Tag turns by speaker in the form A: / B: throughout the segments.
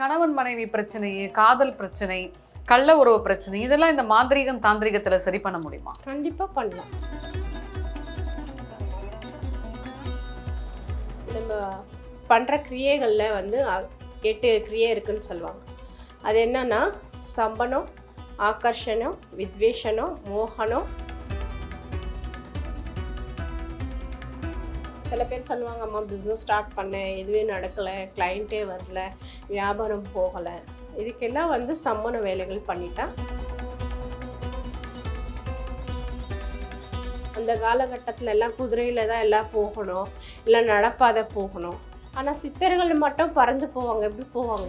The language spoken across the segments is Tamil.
A: கணவன் மனைவி பிரச்சனை காதல் பிரச்சனை கள்ள உறவு பிரச்சனை இதெல்லாம் இந்த மாந்திரீகம் தாந்திரிகத்தில் சரி பண்ண முடியுமா?
B: கண்டிப்பாக பண்ணலாம். நம்ம பண்ணுற கிரியைகளில் வந்து எட்டு கிரியை இருக்குன்னு சொல்லுவாங்க. அது என்னன்னா ஸ்தம்பனம் ஆக்கர்ஷணம் வித்வேஷனம் மோகனம் சில பேர் சொல்லுவாங்க அம்மா பிஸ்னஸ் ஸ்டார்ட் பண்ணேன் எதுவே நடக்கலை. கிளைண்ட்டே வரல. வியாபாரம் போகலை. இதுக்கெல்லாம் வந்து சம்மன வேலைகள் பண்ணிட்டா அந்த காலகட்டத்தில் எல்லாம் குதிரையில் தான் எல்லாம் போகணும். இல்லை நடப்பாத போகணும். ஆனால் சித்தர்கள் மட்டும் பறந்து போவாங்க. எப்படி போவாங்க?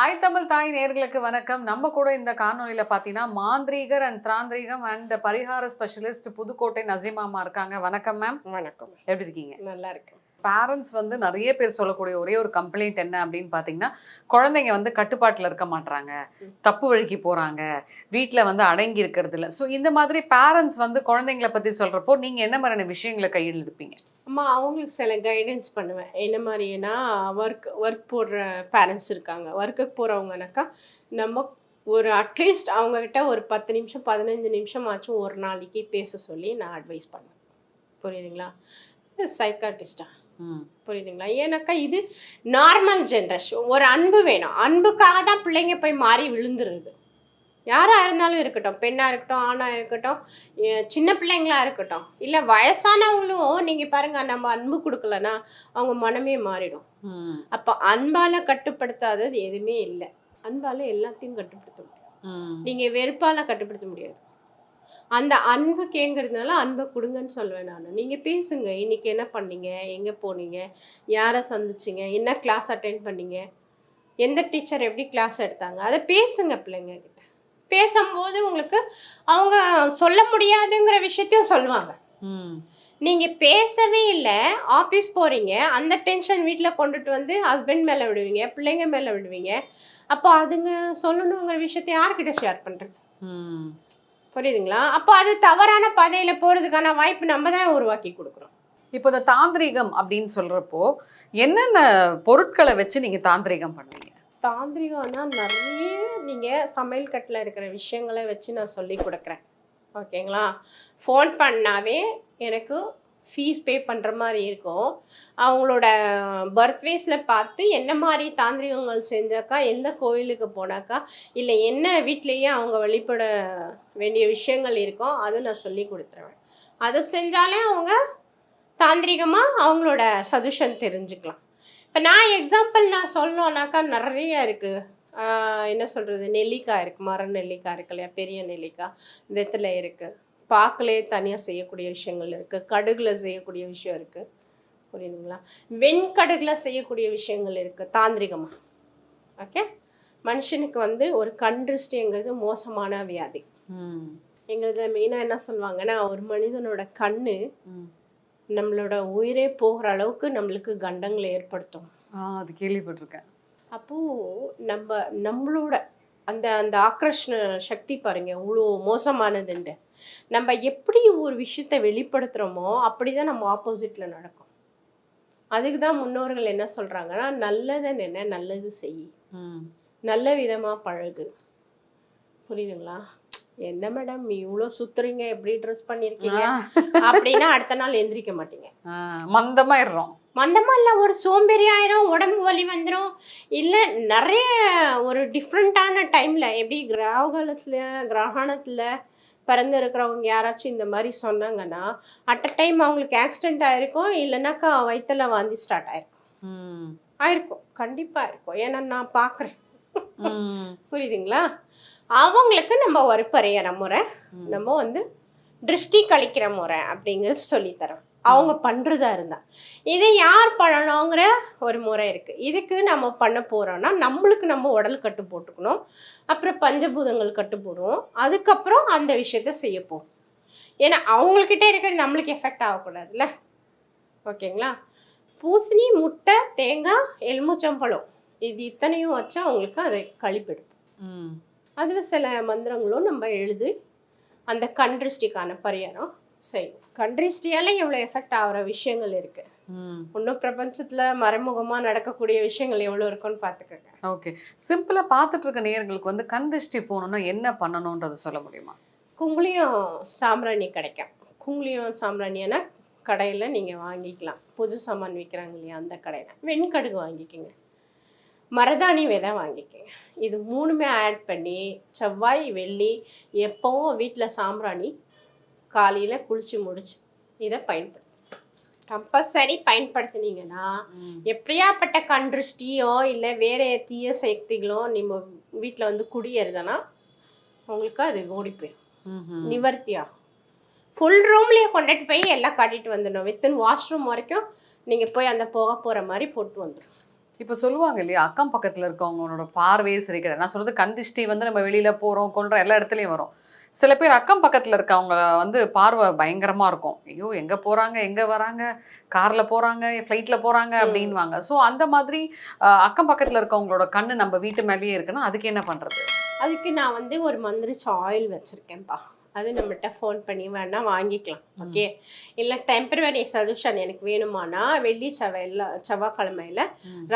A: ஆய் தமிழ் தாய் நேர்களுக்கு வணக்கம். நம்ம கூட இந்த காணொலியில பாத்தீங்கன்னா மாந்திரீகர் அண்ட் திராந்திரீகம் அண்ட் பரிகார ஸ்பெஷலிஸ்ட் புதுக்கோட்டை நசீமாமா இருக்காங்க. வணக்கம் மேம்
B: வணக்கம்.
A: எப்படி இருக்கீங்க?
B: நல்லா இருக்கு
A: பேரண்ட்ஸ் வந்து நிறைய பேர் சொல்லக்கூடிய ஒரே ஒரு கம்ப்ளைண்ட் என்ன அப்படின்னு பார்த்தீங்கன்னா குழந்தைங்க வந்து கட்டுப்பாட்டில் இருக்க மாட்றாங்க.
B: ம்.
A: தப்பு வழிக்கு போகிறாங்க வீட்டில் வந்து அடங்கி இருக்கிறது இல்லை ஸோ இந்த மாதிரி பேரண்ட்ஸ் வந்து குழந்தைங்களை பற்றி சொல்கிறப்போ நீங்கள் என்ன மாதிரியான விஷயங்களை கையில் எடுப்பீங்க?
B: அம்மா அவங்களுக்கு சில கைடன்ஸ் பண்ணுவேன். என்ன மாதிரினா ஒர்க் ஒர்க் போடுற பேரண்ட்ஸ் இருக்காங்க. ஒர்க்குக்கு போகிறவங்கனாக்கா நம்ம ஒரு அட்லீஸ்ட் அவங்கக்கிட்ட ஒரு பத்து நிமிஷம் பதினஞ்சு நிமிஷம் ஆச்சும் ஒரு நாளைக்கு பேச சொல்லி நான் அட்வைஸ் பண்ணுவேன். புரியுதுங்களா? சைக்காட்டிஸ்டா புரியுதுங்களா? ஏன்னாக்கா இது நார்மல் ஜென்ரேஷன் ஒரு அன்பு வேணும். அன்புக்காக தான் பிள்ளைங்க போய் மாறி விழுந்துருது. யாராக இருந்தாலும் இருக்கட்டும். பெண்ணாக இருக்கட்டும் ஆணாக இருக்கட்டும் சின்ன பிள்ளைங்களா இருக்கட்டும். இல்லை வயசானவங்களும் நீங்கள் பாருங்க நம்ம அன்பு கொடுக்கலன்னா அவங்க மனமே மாறிடும். அப்போ அன்பால் கட்டுப்படுத்தாதது எதுவுமே இல்லை. அன்பால் எல்லாத்தையும் கட்டுப்படுத்த முடியும். நீங்கள் வெறுப்பால் கட்டுப்படுத்த முடியாது. அந்த அன்பு கேங்கிறதுனால அன்பை கொடுங்கன்னு சொல்லுவேன் நான். நீங்கள் பேசுங்க. இன்னைக்கு என்ன பண்ணீங்க? எங்கே போனீங்க? யாரை சந்திச்சிங்க? என்ன கிளாஸ் அட்டென்ட் பண்ணீங்க? எந்த டீச்சர் எப்படி கிளாஸ் எடுத்தாங்க? அதை பேசுங்க பிள்ளைங்க கிட்ட. பேசும்போது உங்களுக்கு அவங்க சொல்ல முடியாதுங்கிற விஷயத்தையும் சொல்லுவாங்க.
A: ம்.
B: நீங்கள் பேசவே இல்லை. ஆஃபீஸ் போகிறீங்க அந்த டென்ஷன் வீட்டில் கொண்டுட்டு வந்து ஹஸ்பண்ட் மேலே விடுவீங்க பிள்ளைங்க மேலே விடுவீங்க. அப்போ அதுங்க சொல்லணுங்கிற விஷயத்தை யார்கிட்ட ஷேர் பண்ணுறது
A: ம்.
B: புரியுதுங்களா? அப்போ அது தவறான பாதையில் போகிறதுக்கான வாய்ப்பு நம்ம தானே உருவாக்கி கொடுக்குறோம்.
A: இப்போ இந்த தாந்திரிகம் அப்படின்னு சொல்கிறப்போ என்னென்ன பொருட்களை வச்சு நீங்கள் தாந்திரிகம் பண்ணுவீங்க?
B: தாந்திரிகம்னா நிறைய நீங்கள் சமையல் கட்டில் இருக்கிற விஷயங்களை வச்சு நான் சொல்லி கொடுக்குறேன். ஓகேங்களா? ஃபோன் பண்ணாவே எனக்கு ஃபீஸ் பே பண்ணுற மாதிரி இருக்கும். அவங்களோட பர்த்வேஸில் பார்த்து என்ன மாதிரி தாந்திரிகங்கள் செஞ்சாக்கா எந்த கோயிலுக்கு போனாக்கா இல்லை என்ன வீட்லேயே அவங்க வழிபட வேண்டிய விஷயங்கள் இருக்கோ அதை நான் சொல்லி கொடுத்துருவேன். அதை செஞ்சாலே அவங்க தாந்திரிகமாக அவங்களோட சதுஷன் தெரிஞ்சுக்கலாம். இப்போ நான் எக்ஸாம்பிள் நான் சொல்லணும்னாக்கா நிறைய இருக்குது என்ன சொல்கிறது நெல்லிக்காய் இருக்குது மர நெல்லிக்காய் இருக்கு இல்லையா? பெரிய நெல்லிக்காய் வெத்தலை இருக்குது பாக்கிலே தனியாக செய்யக்கூடிய விஷயங்கள் இருக்குது கடுகுல செய்யக்கூடிய விஷயம் இருக்குது புரியுதுங்களா? வெண்கடுகுல செய்யக்கூடிய விஷயங்கள் இருக்குது தாந்திரிகமாக ஓகே? மனுஷனுக்கு வந்து ஒரு கண்ட்ரிஸ்டிங்கிறது மோசமான வியாதி. எங்களது மெயினாக என்ன சொல்லுவாங்கன்னா ஒரு மனிதனோட கண்ணு
A: ம்.
B: நம்மளோட உயிரே போகிற அளவுக்கு நம்மளுக்கு கண்டங்களை ஏற்படுத்தும்.
A: அது கேள்விப்பட்டிருக்கேன்.
B: அப்போது நம்ம நம்மளோட அந்த அந்த ஆக்ரஷண சக்தி பாருங்க இவ்வளோ மோசமானதுண்டு. நம்ம எப்படி ஒரு விஷயத்தை வெளிப்படுத்துகிறோமோ அப்படி தான் நம்ம ஆப்போசிட்டில் நடக்கும். அதுக்கு தான் முன்னோர்கள் என்ன சொல்கிறாங்கன்னா நல்லதை நினை நல்லது செய். நல்ல விதமாக பழகு. புரியுதுங்களா? என்ன மேடம் இவ்வளோ சுத்துறீங்க எப்படி ட்ரெஸ் பண்ணியிருக்கீங்க அப்படின்னா அடுத்த நாள் எந்திரிக்க மாட்டீங்க.
A: மந்தமாயிடுறோம்.
B: மந்தமா இல்லை ஒரு சோம்பேறி ஆயிரும் உடம்பு வலி வந்துடும் இல்லை நிறைய ஒரு டிஃப்ரெண்ட்டான டைமில் எப்படி கிராகாலத்தில் கிரகணத்தில் பிறந்து இருக்கிறவங்க யாராச்சும் இந்த மாதிரி சொன்னாங்கன்னா அட் அ டைம் அவங்களுக்கு ஆக்சிடென்ட் ஆயிருக்கும் இல்லைனாக்கா வயிற்றுல வாந்தி ஸ்டார்ட் ஆயிருக்கும். ஆயிருக்கும். கண்டிப்பாக இருக்கும். ஏன்னா நான் பார்க்குறேன் புரியுதுங்களா? அவங்களுக்கு நம்ம ஒரு பரிகார முறை. நம்ம வந்து திருஷ்டி கழிக்கிற முறை அப்படிங்கிறது சொல்லித்தரோம். அவங்க பண்ணுறதா இருந்தா. இதை யார் பண்ணணுங்கிற ஒரு முறை இருக்குது இதுக்கு நம்ம பண்ண போகிறோன்னா நம்மளுக்கு நம்ம உடல் கட்டு போட்டுக்கணும். அப்புறம் பஞ்சபூதங்கள் கட்டு போடுவோம். அதுக்கப்புறம் அந்த விஷயத்த செய்ய போகும் ஏன்னா அவங்கக்கிட்ட இருக்கிற நம்மளுக்கு எஃபெக்ட் ஆகக்கூடாதுல்ல. ஓகேங்களா? பூசணி முட்டை தேங்காய் எலுமிச்சம்பழம். இது இத்தனையும் வச்சா அவங்களுக்கு அதை கழிப்பிடும்
A: ம்.
B: அதில் சில மந்திரங்களும் நம்ம எழுதி அந்த கண்ட்ரிஸ்டிக்கான பரிகாரம் செய்யும் கண்ட்ரிஸ்டியால் எவ்வளோ எஃபெக்ட் ஆகிற விஷயங்கள் இருக்குது
A: ம்.
B: இன்னும் பிரபஞ்சத்தில் மறைமுகமாக நடக்கக்கூடிய விஷயங்கள் எவ்வளோ இருக்குன்னு பார்த்துக்கோங்க.
A: ஓகே. சிம்பிளா பார்த்துட்டு இருக்க நேயர்களுக்கு வந்து கண் திருஷ்டி போகணும்னா என்ன பண்ணணும்ன்றத சொல்ல முடியுமா?
B: குங்குளியம் சாம்பிராணி கிடைக்கும். குங்குளியம் சாம்பிராணினா கடையில் நீங்கள் வாங்கிக்கலாம். புது சாமான் விற்கிறாங்க இல்லையா அந்த கடையில். வெண்கடுகு வாங்கிக்கோங்க. மருதாணி விதை வாங்கிக்கோங்க. இது மூணுமே ஆட் பண்ணி செவ்வாய் வெள்ளி எப்போவும் வீட்டில் சாம்பிராணி காலையில் குளித்து முடிச்சு இதை பயன்படுத்து கம்பல்சரி பயன்படுத்துனீங்கன்னா. எப்படியாப்பட்ட கண்ட்ரிஸ்டியோ இல்லை வேற தீய சக்திகளோ நம்ம வீட்டில் வந்து குடியேறுதுன்னா உங்களுக்கு அது ஓடி போயிடும். நிவர்த்தி ஆகும். ஃபுல் ரூம்லேயே கொண்டுட்டு போய் எல்லாம் காட்டிட்டு வந்துடணும். வித்தின் வாஷ்ரூம் வரைக்கும் நீங்கள் போய் அந்த போக போகிற மாதிரி போட்டு வந்துடும்
A: இப்ப சொல்லுவாங்க இல்லையா அக்கம் பக்கத்துல இருக்கவங்களோட பார்வையே சரி கிடையாது நான் சொல்றது கண் திருஷ்டி வந்து நம்ம வெளியில போறோம் கொள்றோம் எல்லா இடத்துலயும் வரும். சில பேர் அக்கம் பக்கத்துல இருக்கவங்க வந்து பார்வை பயங்கரமா இருக்கும். ஐயோ எங்க போறாங்க எங்க வராங்க கார்ல போறாங்க ஃப்ளைட்ல போறாங்க
B: ம்.
A: அப்படின்வாங்க ஸோ அந்த மாதிரி அக்கம் பக்கத்துல இருக்கவங்களோட கண்ணு நம்ம வீட்டு மேலேயே இருக்குன்னா அதுக்கு என்ன பண்றது?
B: அதுக்கு நான் வந்து ஒரு மந்திரிச்ச ஆயில் வச்சுருக்கேன்ப்பா. அது நம்மகிட்ட ஃபோன் பண்ணி வேணா வாங்கிக்கலாம். ஓகே இல்லை டெம்பரவரி சொல்யூஷன் எனக்கு வேணுமானா வெள்ளி செவ்வாயில் செவ்வாய்க்கிழமையில.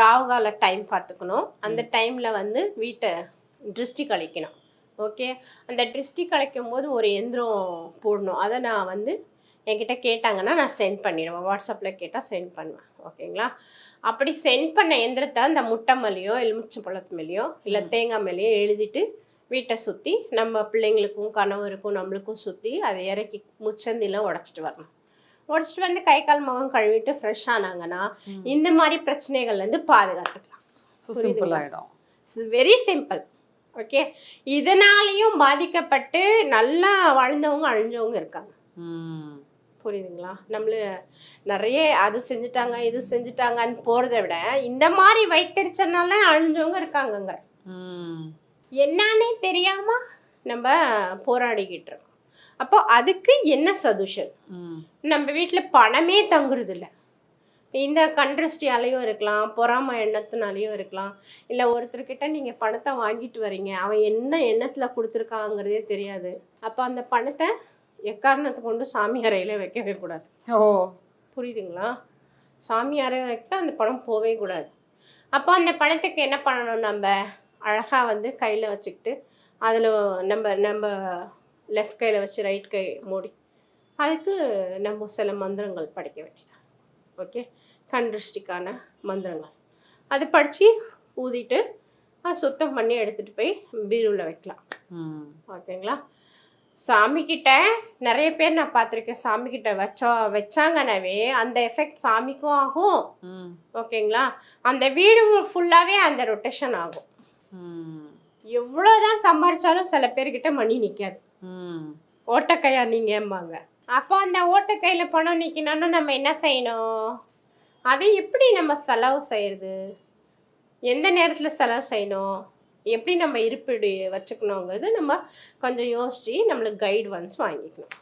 B: ராவுகால டைம் பார்த்துக்கணும். அந்த டைமில் வந்து வீட்டை திருஷ்டி கழிக்கணும். ஓகே அந்த திருஷ்டி கழிக்கும் போது ஒரு எந்திரம் போடணும். அதை நான் வந்து என்கிட்ட கேட்டாங்கன்னா நான் சென்ட் பண்ணிடுவேன். வாட்ஸ்அப்பில் கேட்டால் சென்ட் பண்ணுவேன். ஓகேங்களா அப்படி சென்ட் பண்ண எந்திரத்தை அந்த முட்டை மேலேயோ எலுமிச்சை பழத்து மேலேயோ இல்லை தேங்காய் மேலேயோ எழுதிட்டு வீட்டை சுற்றி நம்ம பிள்ளைங்களுக்கும் கணவருக்கும் நம்மளுக்கும் சுற்றி அதை இறக்கி முச்சந்திலாம் உடச்சிட்டு வரணும். உடச்சிட்டு வந்து கை கால் முகம் கழுவிட்டு ஃப்ரெஷ் ஆனாங்கன்னா. இந்த மாதிரி பிரச்சனைகள்லேருந்து பாதுகாத்துக்கலாம். வெரி சிம்பிள் ஓகே இதனாலையும் பாதிக்கப்பட்டு நல்லா வாழ்ந்தவங்க அழிஞ்சவங்க இருக்காங்க. புரியுதுங்களா? நம்மள நிறைய அது செஞ்சுட்டாங்க இது செஞ்சுட்டாங்கன்னு போகிறத விட இந்த மாதிரி வைத்தறிச்சனால அழிஞ்சவங்க இருக்காங்கங்கிற. என்னன்னே தெரியாம நம்ம போராடிக்கிட்டு இருக்கோம். அப்போ அதுக்கு என்ன சதுஷன். நம்ம வீட்டில் பணமே தங்குறது இல்ல இந்த கண்ட்ரஸ்டியாலையும் இருக்கலாம் பொறாம எண்ணத்தினாலையும் இருக்கலாம். இல்லை ஒருத்தர்கிட்ட நீங்கள் பணத்தை வாங்கிட்டு வரீங்க அவன் என்ன எண்ணத்தில் கொடுத்துருக்காங்கிறதே தெரியாது. அப்போ அந்த பணத்தை எக்காரணத்தை கொண்டு சாமி அறையில வைக்கவே கூடாது.
A: ஓ.
B: புரியுதுங்களா? சாமி அறை வைக்க அந்த பணம் போவே கூடாது. அப்போ அந்த பணத்துக்கு என்ன பண்ணணும் நம்ம? அழகாக வந்து கையில் வச்சுக்கிட்டு அதில் நம்ம நம்ம லெஃப்ட் கையில் வச்சு ரைட் கை மூடி அதுக்கு நம்ம சில மந்திரங்கள் படிக்க வேண்டியது ஓகே? கண்ட்ரிஸ்டிக்கான மந்திரங்கள். அது படித்து ஊதிட்டு அது சுத்தம் பண்ணி எடுத்துகிட்டு போய் பீரோவில் வைக்கலாம்.
A: ம்.
B: ஓகேங்களா? சாமிக்கிட்ட நிறைய பேர் நான் பார்த்துருக்கேன். சாமிக்கிட்ட வச்சா வச்சாங்கனாவே அந்த எஃபெக்ட் சாமிக்கும் ஆகும். ஓகேங்களா? அந்த வீடு ஃபுல்லாகவே அந்த ரொட்டேஷன் ஆகும். எவ்வளோதான் சம்பாரிச்சாலும் சில பேர்கிட்ட மணி நிற்காது
A: ம்.
B: ஓட்டக்கையா நீங்கம்பாங்க. அப்போ அந்த ஓட்டக்கையில் பணம் நிற்கணும்னா நம்ம என்ன செய்யணும்? அதை எப்படி நம்ம செலவு செய்யறது? எந்த நேரத்தில் செலவு செய்யணும்? எப்படி நம்ம இருப்பீடு வச்சுக்கணுங்கிறது நம்ம கொஞ்சம் யோசித்து நம்மளுக்கு கைடு ஒன்ஸ் வாங்கிக்கணும்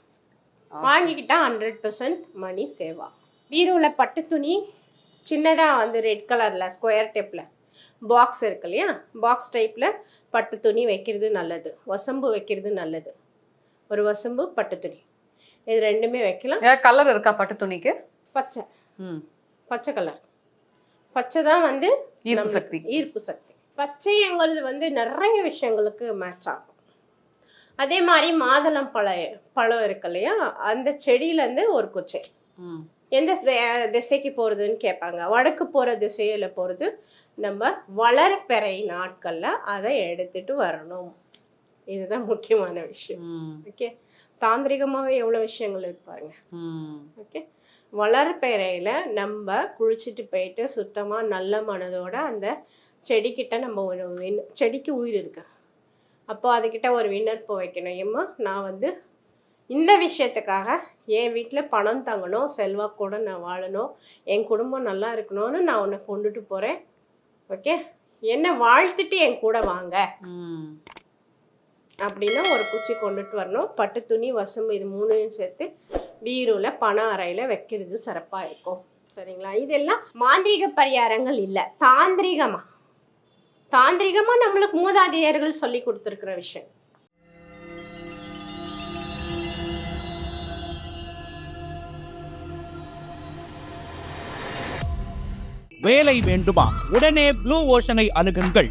B: வாங்கிக்கிட்டா ஹண்ட்ரட் பர்சன்ட் மணி சேவ் ஆகும். பீரோவில் பட்டு துணி சின்னதாக வந்து ரெட் கலரில் ஸ்கொயர் டேப்பில் பாக்ஸ் இருக்கு இல்லையா? பாக்ஸ் டைப்பில் பட்டு துணி வைக்கிறது நல்லது. வசம்பு வைக்கிறது நல்லது. ஒரு வசம்பு பட்டு துணி. இது ரெண்டுமே வைக்கலாம்.
A: ஏதாவது கலர் இருக்கா பட்டு துணிக்கு?
B: பச்சை.
A: ம்.
B: பச்சை கலர் பச்சை தான் வந்து
A: ஈர்ப்பு சக்தி.
B: ஈர்ப்பு சக்தி. பச்சைங்கிறது வந்து நிறைய விஷயங்களுக்கு மேட்ச் ஆகும். அதே மாதிரி மாதுளம் பழம் பழம் இருக்கு இல்லையா? அந்த செடியிலேருந்து ஒரு குச்சை. எந்த தி- திசைக்கு போகிறதுன்னு கேட்பாங்க. வடக்கு போகிற திசையில் போகிறது நம்ம வளர்பிறை நாட்களில் அதை எடுத்துட்டு வரணும். இதுதான் முக்கியமான விஷயம். ஓகே தாந்திரிகமாகவே எவ்வளோ விஷயங்கள் இருக்கு பாருங்க.
A: ம்.
B: ஓகே? வளர்பிறையில் நம்ம குளிச்சுட்டு போயிட்டு சுத்தமாக நல்ல மனதோட அந்த செடிக்கிட்ட நம்ம ஒரு விண் செடிக்கு உயிர் இருக்கு. அப்போ அதுக்கிட்ட ஒரு விண்ணப்பம் வைக்கணும். ஏம்மா நான் வந்து இந்த விஷயத்துக்காக என் வீட்டில் பணம் தங்கணும் செல்வாக்கோட நான் வாழணும் என் குடும்பம் நல்லா இருக்கணும்னு நான் உன்னை கொண்டுட்டு போகிறேன் ஓகே? என்னை வாழ்த்துட்டு என் கூட வாங்க. அப்படின்னா ஒரு குச்சி கொண்டுட்டு வரணும். பட்டு துணி வசம்பு இது மூணையும் சேர்த்து பீரோவில் பண அறையில் வைக்கிறது சிறப்பாக இருக்கும். சரிங்களா? இதெல்லாம் மாந்திரிக பரிகாரங்கள் இல்லை. தாந்திரிகமாக தாந்திரிகமாக நம்மளுக்கு மூதாதையர்கள் சொல்லி கொடுத்துருக்குற விஷயம்.
C: வேலை வேண்டுமா? உடனே ப்ளூ ஓஷனை அணுகுங்கள்.